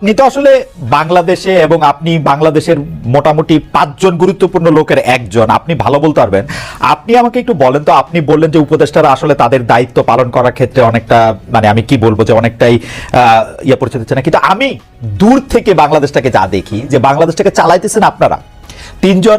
আপনি তো আসলে বাংলাদেশে এবং আপনি বাংলাদেশের মোটামুটি পাঁচজন গুরুত্বপূর্ণ লোকের একজন, আপনি ভালো বলতে পারবেন। আপনি আমাকে একটু বলেন তো, আপনি বললেন যে উপদেষ্টারা আসলে তাদের দায়িত্ব পালন করার ক্ষেত্রে অনেকটা মানে আমি কি বলব যে অনেকটাই ইয়ে পরিচয় দিচ্ছে না। কিন্তু আমি দূর থেকে বাংলাদেশটাকে যা দেখি, যে বাংলাদেশটাকে চালাইতেছেন আপনারা। তিনজন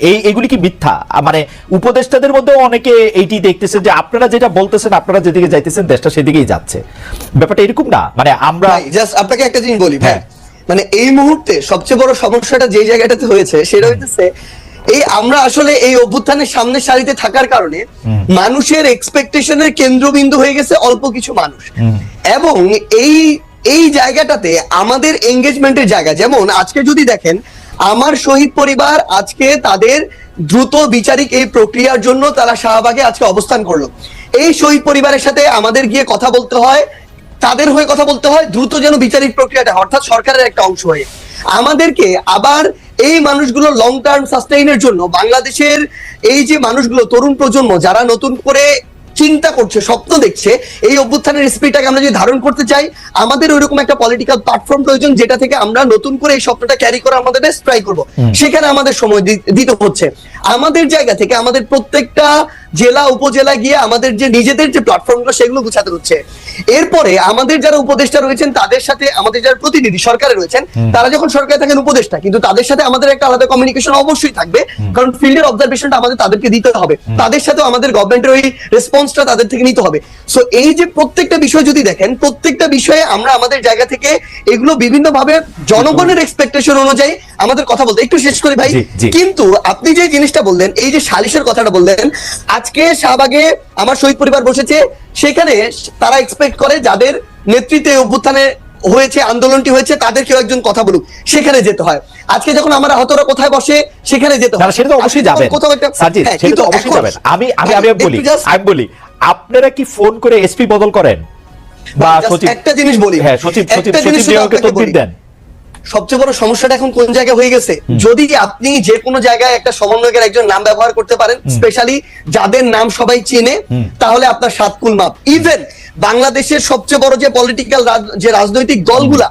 এই এগুলি কি মিথ্যা? মানে উপদেষ্টাদের মধ্যেও অনেকে এইটি দেখতেছেন যে আপনারা যেটা বলতেছেন আপনারা যেদিকে যাইতেছেন দেশটা সেদিকেই যাচ্ছে। ব্যাপারটা এরকম না। মানে আমরা জাস্ট আপনাকে একটা জিনিস বলি হ্যাঁ। মানে এই মুহূর্তে সবচেয়ে বড় সমস্যাটা যে জায়গাটাতে হয়েছে সেটা হইতেছে এই আমরা আসলে এই অভ্যুত্থানের সামনে সারিতে থাকার কারণে মানুষের এক্সপেকটেশনের কেন্দ্রবিন্দু হয়ে গেছে অল্প কিছু মানুষ। এবং এই এই জায়গাটাতে আমাদের এঙ্গেজমেন্টের জায়গা যেমন আজকে যদি দেখেন আমার শহীদ পরিবার আজকে তাদের দ্রুত বিচারিক এই প্রক্রিয়ার জন্য তারা শাহবাগে আজকে অবস্থান করল। এই শহীদ পরিবারের সাথে আমাদের গিয়ে কথা বলতে হয়, তাদের হয়ে কথা বলতে হয়, দ্রুত যেন বিচারিক প্রক্রিয়াটা অর্থাৎ সরকারের একটা অংশ হয়ে। আমাদেরকে আবার এই মানুষগুলো লং টার্ম সাস্টেইনের জন্য, বাংলাদেশের এই যে মানুষগুলো, তরুণ প্রজন্ম, যারা নতুন করে চিন্তা করছে স্বপ্ন দেখছে এই অভ্যুত্থানের স্পিডটাকে আমরা যদি ধারণ করতে চাই আমাদের ওইরকম একটা পলিটিক্যাল প্ল্যাটফর্ম প্রয়োজন যেটা থেকে আমরা নতুন করে এই স্বপ্নটা ক্যারি করে আমাদের ট্রাই করব। সেখানে আমাদের সময় দিতে হচ্ছে। আমাদের জায়গা থেকে আমাদের প্রত্যেকটা জেলা উপজেলা গিয়ে আমাদের যে নিজেদের যে প্ল্যাটফর্মগুলো সেগুলো গুছাতে হচ্ছে। এরপরে আমাদের যারা উপদেষ্টা রয়েছেন তাদের সাথে আমাদের যারা প্রতিনিধি সরকারে রয়েছেন তারা যখন সরকারে থাকেন উপদেষ্টা কিন্তু তাদের সাথে আমাদের একটা আলাদা কমিউনিকেশন অবশ্যই থাকবে। কারণ ফিল্ডের অবজারভেশনটা আমাদের তাদেরকে দিতে হবে। তাদের সাথেও আমাদের গভর্নমেন্টের ওই রেসপন্সটা তাদের থেকে নিতে হবে সো এই যে প্রত্যেকটা বিষয় যদি দেখেন প্রত্যেকটা বিষয়ে আমরা আমাদের জায়গা থেকে এগুলো বিভিন্ন ভাবে জনগণের এক্সপেকটেশন অনুযায়ী আমাদের কথা বলতে একটু শেষ করি ভাই। কিন্তু আপনি যে জিনিসটা বললেন এই যে সালিশের কথাটা বললেন আজকে শাহবাগে আমার শহীদ পরিবার বসেছে সেখানে তারা এক্সপেক্ট করে যাদের নেতৃত্বে অভ্যুত্থানে হয়েছে আন্দোলনটি হয়েছে তাদের কেউ একজন কথা বলুক। সেখানে যেতে হয়। আজকে যখন আমরা হতরা কোথায় বসে সেখানে যেতে হয়। সেটা তো অবশ্যই যাবে যাবেন। কোথাও একটা হ্যাঁ, সেটা তো অবশ্যই যাবেন। আমি আমি আমি বলি আমি বলি আপনারা কি ফোন করে এসপি বদল করেন? বা সচিব একটা জিনিস বলি। হ্যাঁ সচিব সচিব সচিব আপনাকে তদবির দেন। সবচেয়ে বড় সমস্যাটা এখন কোন জায়গায় হয়ে গেছে? যদি আপনি যে কোনো জায়গায় একটা সমন্বয়কের একজন নাম ব্যবহার করতে পারেন স্পেশালি যাদের নাম সবাই চেনে তাহলে আপনার সাতকুল মাপ। ইভেন বাংলাদেশের সবচেয়ে বড় যে পলিটিক্যাল যে রাজনৈতিক দলগুলা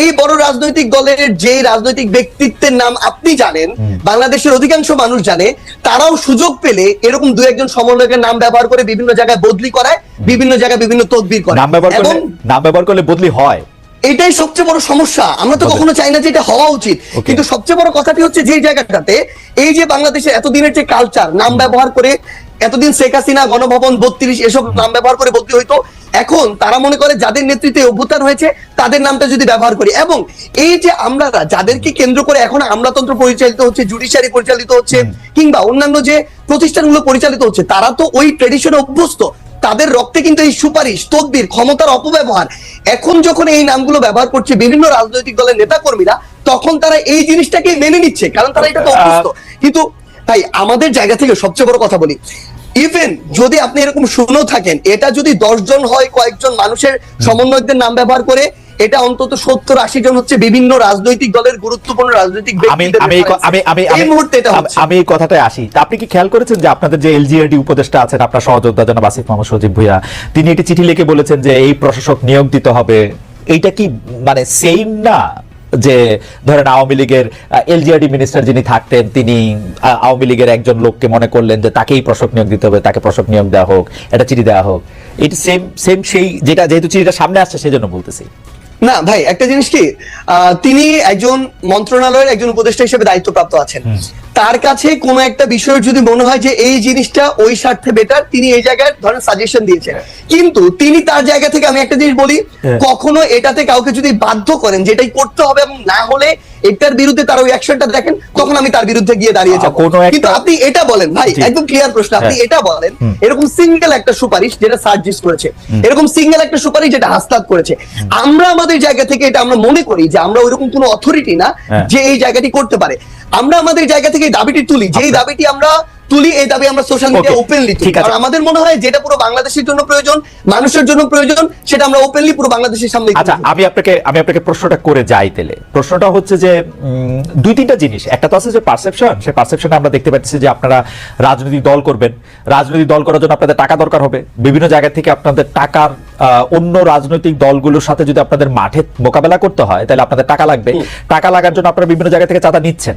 এই বড় রাজনৈতিক দলের যে রাজনৈতিক ব্যক্তিত্বের নাম আপনি জানেন বাংলাদেশের অধিকাংশ মানুষ জানে তারাও সুযোগ পেলে এরকম দু একজন সমন্বয়কের নাম ব্যবহার করে বিভিন্ন জায়গায় বদলি করায় বিভিন্ন জায়গায় বিভিন্ন তদবির করে নাম ব্যবহার করলে নাম ব্যবহার করলে বদলি হয়। এটাই সবচেয়ে বড় সমস্যা। আমরা তো কখনো চাই না যে এটা হওয়া উচিত। কিন্তু সবচেয়ে বড় কথাটি হচ্ছে যে জায়গাটাতে এই যে বাংলাদেশের এতদিনের যে কালচার নাম ব্যবহার করে এতদিন শেখ হাসিনা গণভবন বত্রিশ এসব নাম ব্যবহার করে বদলি হইতো এখন তারা মনে করে যাদের নেতৃত্বে অভ্যুত্থান হয়েছে তাদের নামটা যদি ব্যবহার করি। এবং এই যে আমরা যাদেরকে কেন্দ্র করে এখন আমলাতন্ত্র পরিচালিত হচ্ছে জুডিশিয়ারি পরিচালিত হচ্ছে কিংবা অন্যান্য যে প্রতিষ্ঠানগুলো পরিচালিত হচ্ছে তারা তো ওই ট্রেডিশনে অভ্যস্ত। তাদের রক্তে কিন্তু এই সুপারিশ তদবির ক্ষমতার অপব্যবহার এখন যখন এই নামগুলো ব্যবহার করছে বিভিন্ন রাজনৈতিক দলের নেতা কর্মীরা তখন তারা এই জিনিসটাকে মেনে নিচ্ছে কারণ তারা এটা তো অভ্যস্ত। কিন্তু তাই আমাদের জায়গা থেকে সবচেয়ে বড় কথা বলি। ইভেন যদি আপনি এরকম শুনেও থাকেন এটা যদি দশজন হয় কয়েকজন মানুষের সমন্বয়কদের নাম ব্যবহার করে এটা অন্তত সত্তর আশি জন হচ্ছে বিভিন্ন রাজনৈতিক দলের গুরুত্বপূর্ণ রাজনৈতিক আমি এই ক- আমি আমি এই আমি- মুহূর্তে এটা আমি- এই কথাটায় আসি। আপনি কি খেয়াল করেছেন যে আপনাদের যে এলজিআরডি উপদেষ্টা আছেন আপনার সহযোদ্ধা জনাব আসিফ মোহাম্মদ সজীব ভুইয়া তিনি একটি চিঠি লিখে বলেছেন যে এই প্রশাসক নিয়োগ দিতে হবে। এইটা কি মানে সেম না যে ধরেন আওয়ামী লীগের এলজিআরডি মিনিস্টার যিনি থাকতেন তিনি আওয়ামী লীগের একজন লোককে মনে করলেন যে তাকেই প্রশাসক নিয়োগ দিতে হবে তাকে প্রশাসক নিয়োগ দেওয়া হোক এটা চিঠি দেওয়া হোক। এটি সেম সেম সেই যেটা যেহেতু চিঠিটা সামনে আসছে সেজন্য বলতেছি। না ভাই একটা জিনিস কি তিনি একজন মন্ত্রণালয়ের একজন উপদেষ্টা হিসেবে দায়িত্বপ্রাপ্ত আছেন। তার কাছে কোনো একটা বিষয় যদি মনে হয় যে এই জিনিসটা ওই স্বার্থে বেটার তিনি এই জায়গায় ধরেন সাজেশন দিয়েছেন। কিন্তু তিনি তার জায়গা থেকে আমি একটা জিনিস বলি হ্যাঁ। কখনো এটাতে কাউকে যদি বাধ্য করেন যেটাই করতে হবে এবং না হলে এটার বিরুদ্ধে তার ওই অ্যাকশনটা দেখেন তখন আমি তার বিরুদ্ধে গিয়ে দাঁড়িয়ে যাব। কিন্তু আপনি এটা বলেন ভাই একদম ক্লিয়ার প্রশ্ন আপনি হ্যাঁ। এটা বলেন এরকম সিঙ্গেল একটা সুপারিশ যেটা সার্জিস করেছে এরকম সিঙ্গেল একটা সুপারিশ যেটা হাসনাত করেছে আমরা আমাদের জায়গা থেকে এটা আমরা মনে করি যে আমরা ওইরকম কোনো অথরিটি না হ্যাঁ। যে এই জায়গাটি করতে পারে। আমরা আমাদের জায়গা থেকে দাবিটি তুলি যেই দাবিটি আমরা তুলি এই দাবি আমরা সোশ্যাল মিডিয়া ওপেনলি ঠিক আছে। আর আমাদের মনে হয় যেটা পুরো বাংলাদেশের জন্য প্রয়োজন মানুষের জন্য প্রয়োজন সেটা আমরা ওপেনলি পুরো বাংলাদেশের সামনে আচ্ছা আমি আপনাকে আমি আপনাকে প্রশ্নটা করে যাই তেলে প্রশ্নটা হচ্ছে যে দুই তিনটা জিনিস। একটা তো আছে যে পারসেপশন সে পারসেপশনে আমরা দেখতে পাচ্ছি যে আপনারা রাজনৈতিক দল করবেন। রাজনৈতিক দল করার জন্য আপনাদের টাকা দরকার হবে। বিভিন্ন জায়গা থেকে আপনাদের টাকার আহ, অন্য রাজনৈতিক দলগুলোর সাথে যদি আপনাদের মাঠে মোকাবেলা করতে হয় তাহলে আপনাদের টাকা লাগবে। টাকা লাগার জন্য আপনারা বিভিন্ন জায়গা থেকে চাঁদা নিচ্ছেন।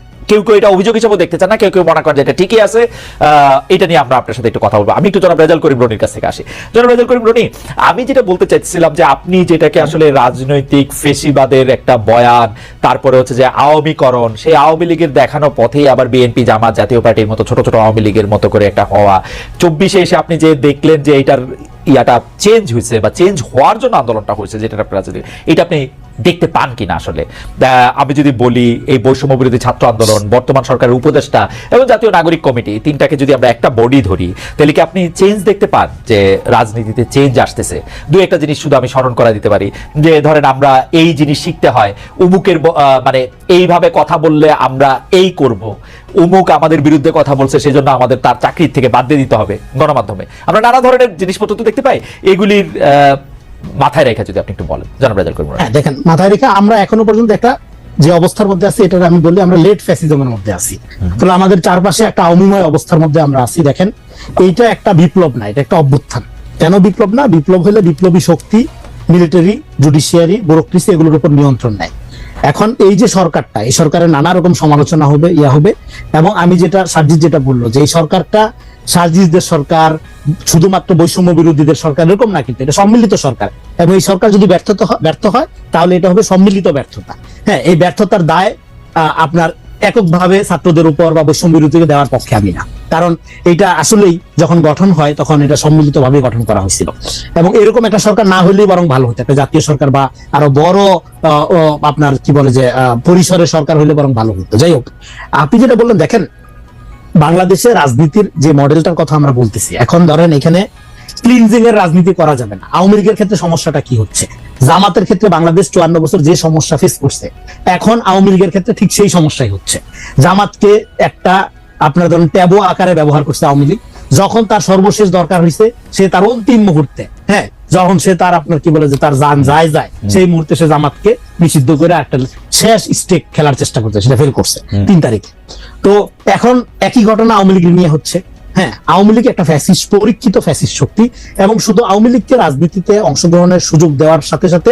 কেউ কেউ এটা অভিযোগ হিসেবে দেখতে চান না, কেউ কেউ মনে করেন যে এটা ঠিকই আছে। এটা নিয়ে আমরা আপনার সাথে একটু কথা বলব। আমি একটু জনাব রেজাল করিম রনির কাছ থেকে আসি। জনাব রেজাল করিম রনি, আমি যেটা বলতে চাইছিলাম যে আপনি যেটাকে আসলে রাজনৈতিক ফেসিবাদের একটা বয়ান, তারপরে হচ্ছে যে আওয়ামীকরণ, সেই আওয়ামী লীগের দেখানো পথেই আবার বিএনপি, জামাত জাতীয় পার্টির মতো ছোট ছোট আওয়ামী লীগের মতো করে একটা হওয়া। চব্বিশে এসে আপনি যে দেখলেন যে এটার ইয়াটা চেঞ্জ হয়েছে বা চেঞ্জ হওয়ার জন্য আন্দোলনটা হয়েছে যেটা আপনারা এটা আপনি দেখতে পান কিনা আসলে? আমি যদি বলি, এই বৈষম্য বিরোধী ছাত্র আন্দোলন, বর্তমান সরকারের উপদেষ্টা এবং জাতীয় নাগরিক কমিটি তিনটাকে যদি আমরা একটা বডি ধরি, তাহলে কি আপনি চেঞ্জ দেখতে পান যে রাজনীতিতে চেঞ্জ আসতেছে? দু একটা জিনিস শুধু আমি স্মরণ করা দিতে পারি। যে ধরেন আমরা এই জিনিস শিখতে হয়, উমুকের মানে এইভাবে কথা বললে আমরা এই করব। উমুক আমাদের বিরুদ্ধে কথা বলছে সেজন্য আমাদের তার চাকরির থেকে বাদ দিয়ে দিতে হবে গণমাধ্যমে। আমরা নানা ধরনের জিনিসপত্র তো দেখতে পাই এগুলির মাথায় রেখে যদি আপনি একটু বলেন। জনাব রাজাল করব হ্যাঁ দেখেন মাথায় রেখে আমরা এখনও পর্যন্ত একটা যে অবস্থার মধ্যে আছি এটা আমি বলি আমরা লেট ফ্যাসিজমের মধ্যে আছি। তাহলে আমাদের চারপাশে একটা অমিময় অবস্থার মধ্যে আমরা আছি দেখেন এইটা একটা বিপ্লব না এটা একটা অভ্যুত্থান। কেন বিপ্লব না? বিপ্লব হলে বিপ্লবী শক্তি মিলিটারি জুডিশিয়ারি ব্যুরোক্রেসি এগুলোর উপর নিয়ন্ত্রণ নেয়। এখন এই যে সরকারটা, এই সরকারের নানা রকম সমালোচনা হবে, ইয়া হবে, এবং আমি যেটা, সার্জিস যেটা বলল যে এই সরকারটা, সার্জিসদের সরকার, শুধুমাত্র বৈষম্য বিরোধীদের সরকার, এরকম না কিন্তু, এটা সম্মিলিত সরকার। এবং এই সরকার যদি ব্যর্থতা ব্যর্থ হয়, তাহলে এটা হবে সম্মিলিত ব্যর্থতা। হ্যাঁ এই ব্যর্থতার দায় আপনার এককভাবে ছাত্রদের উপর বা বৈষম্য বিরোধীকে দেওয়ার পক্ষে আমি না। কারণ এটা আসলেই যখন গঠন হয়, তখন এটা সম্মিলিত ভাবে গঠন করা হয়েছিল। এবং এরকম একটা সরকার না হলেই বরং ভালো হতো। একটা জাতীয় সরকার বা আরও বড় আপনার কি বলে যে পরিসরের সরকার হলে বরং ভালো হতো। যাই হোক, আপনি যেটা বললেন, দেখেন বাংলাদেশের রাজনীতির যে মডেলটার কথা আমরা বলতেছি, এখন ধরেন এখানে ক্লিনজিং এর রাজনীতি করা যাবে না। আওয়ামী লীগের ক্ষেত্রে সমস্যাটা কি হচ্ছে? জামাতের ক্ষেত্রে বাংলাদেশ চুয়ান্ন বছর যে সমস্যা ফেস করছে, এখন আওয়ামী লীগের ক্ষেত্রে ঠিক সেই সমস্যাই হচ্ছে। জামাতকে একটা আপনার ধরুন ট্যাবো আকারে ব্যবহার করছে আওয়ামী লীগ। যখন তার সর্বশেষ দরকার হয়েছে সে তার অন্তিম মুহূর্তে হ্যাঁ যখন সে তার আপনার কি বলে যে তার যান যায় যায় সেই মুহূর্তে সে জামাতকে নিষিদ্ধ করে একটা শেষ স্টেক খেলার চেষ্টা করছে সেটা ফেল করছে তিন তারিখে। তো এখন একই ঘটনা আওয়ামী লীগের নিয়ে হচ্ছে হ্যাঁ আওয়ামী লীগ একটা ফ্যাসিস্ট পরীক্ষিত ফ্যাসিস্ট শক্তি এবং শুধু আওয়ামী লীগকে রাজনীতিতে অংশগ্রহণের সুযোগ দেওয়ার সাথে সাথে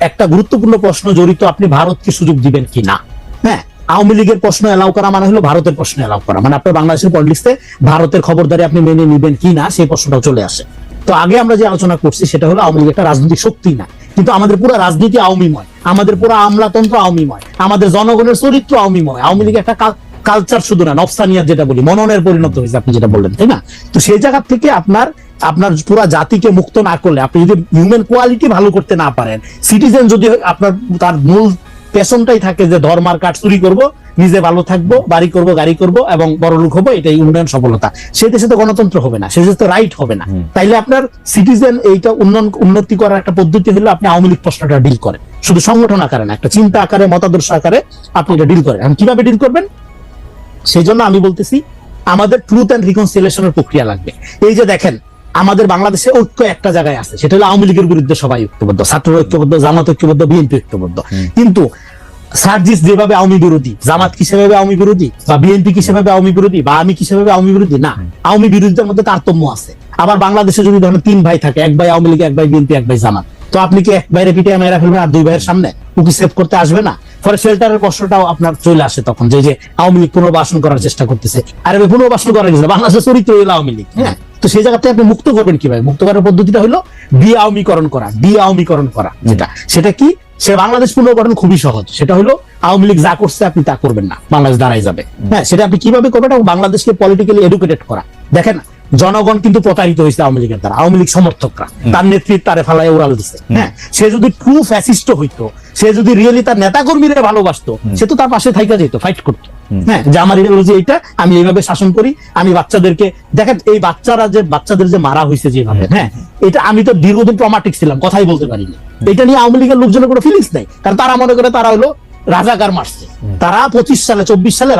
একটা গুরুত্বপূর্ণ প্রশ্ন জড়িত আপনি ভারতকে সুযোগ দিবেন কি না হ্যাঁ আওয়ামী লীগের প্রশ্ন এলাও করা মানে হলো ভারতের প্রশ্ন এলাও করা। মানে আপনার বাংলাদেশের পলিটিক্সে ভারতের খবরদারি আপনি মেনে নিবেন কি না, সেই প্রশ্নটাও চলে আসে। তো আগে আমরা যে আলোচনা করছি, সেটা হলো আওয়ামী লীগ একটা রাজনৈতিক শক্তি না। কিন্তু আমাদের পুরো রাজনীতি আওয়ামীময়, আমাদের পুরো আমলাতন্ত্র আওয়ামীময়, আমাদের জনগণের চরিত্র আওয়ামীময়। আওয়ামী লীগ একটা কালচার শুধু না নফসানিয়ার যেটা বলি, মননের পরিণত হয়েছে আপনি যেটা বললেন, তাই না? তো সেই জায়গা থেকে আপনার আপনার পুরো জাতিকে মুক্ত না করলে, আপনি যদি হিউম্যান কোয়ালিটি ভালো করতে না পারেন সিটিজেন যদি আপনার, তার মূল পেছনটাই থাকে যে ধর্মার কাঠ চুরি করব নিজে ভালো থাকব বাড়ি করব গাড়ি করব এবং বড় লোক হব এটাই উন্নয়ন সফলতা। সেই দেশে তো গণতন্ত্র হবে না সেই দেশে তো রাইট হবে না। তাইলে আপনার সিটিজেন এইটা উন্নয়ন উন্নতি করার একটা পদ্ধতি হলো আপনি আওয়ামী লীগ প্রশ্নটা ডিল করেন। শুধু সংগঠন আকারে না একটা চিন্তা আকারে মতাদর্শ আকারে আপনি এটা ডিল করেন। এখন কীভাবে ডিল করবেন? সেই জন্য আমি বলতেছি আমাদের ট্রুথ অ্যান্ড রিকনসিলেশনের প্রক্রিয়া লাগবে। এই যে দেখেন আমাদের বাংলাদেশে ঐক্য একটা জায়গায় আছে। সেটা হলো আওয়ামী লীগের বিরুদ্ধে সবাই ঐক্যবদ্ধ ছাত্র ঐক্যবদ্ধ জামাত ঐক্যবদ্ধ বিএনপি ঐক্যবদ্ধ। কিন্তু সার্জিস যেভাবে আওয়ামী বিরোধী জামাত কি সেভাবে আওয়ামী বিরোধী বা বিএনপি কি সেভাবে আওয়ামী বিরোধী বা আমি কি সেভাবে আওয়ামী বিরোধী? না আওয়ামী বিরোধীদের মধ্যে তারতম্য আছে। আবার বাংলাদেশে যদি ধরেন তিন ভাই থাকে এক ভাই আওয়ামী লীগ এক ভাই বিএনপি এক ভাই জামাত তো আপনি কি এক ভাইয়ের পিটিয়ে মেয়েরা ফেলবেন আর দুই ভাইয়ের সামনে? ও কি সেভ করতে আসবে না? ফলে শেল্টারের কষ্টটাও আপনার চলে আসে তখন যে যে আওয়ামী লীগ পুনর্বাসন করার চেষ্টা করতেছে। আর পুনর্বাসন করা গেছে বাংলাদেশের চরিত্র হলো আওয়ামী লীগ হ্যাঁ? তো সেই জায়গাতে আপনি মুক্ত করবেন কীভাবে? মুক্ত করার পদ্ধতিটা হলো বি আওয়ামীকরণ করা বি আওয়ামীকরণ করা। যেটা, সেটা কি? সে বাংলাদেশ পুনর্গঠন খুবই সহজ। সেটা হলো আওয়ামী লীগ যা করছে আপনি তা করবেন না। বাংলাদেশ দাঁড়ায় যাবে। হ্যাঁ সেটা আপনি কীভাবে করবেন? বাংলাদেশকে পলিটিক্যালি এডুকেটেড করা। দেখেন জনগণ কিন্তু প্রতারিত হয়েছে আওয়ামী লীগের দ্বারা আওয়ামী লীগ সমর্থকরা। তার নেতৃত্ব তারে ফালায় উড়াল দিচ্ছে হ্যাঁ সে যদি ট্রু ফ্যাসিস্ট হইতো সে যদি রিয়েলি তার নেতা কর্মীরা ভালোবাসতো সে তো তার পাশে থাইকা যেত ফাইট করতো। হ্যাঁ যে আমার ইডিওলজি এইটা আমি এইভাবে শাসন করি আমি বাচ্চাদেরকে দেখেন এই বাচ্চারা যে বাচ্চাদের যে মারা হয়েছে যেভাবে হ্যাঁ এটা আমি তো দীর্ঘদিন ট্রমাটিক ছিলাম কথাই বলতে পারিনি। এটা নিয়ে আওয়ামী লীগের লোকজনের কোনো ফিলিংস নাই। কারণ তারা মনে করে তারা হলো রাজাকার মারছে। তারা পঁচিশ সালে চব্বিশ সালে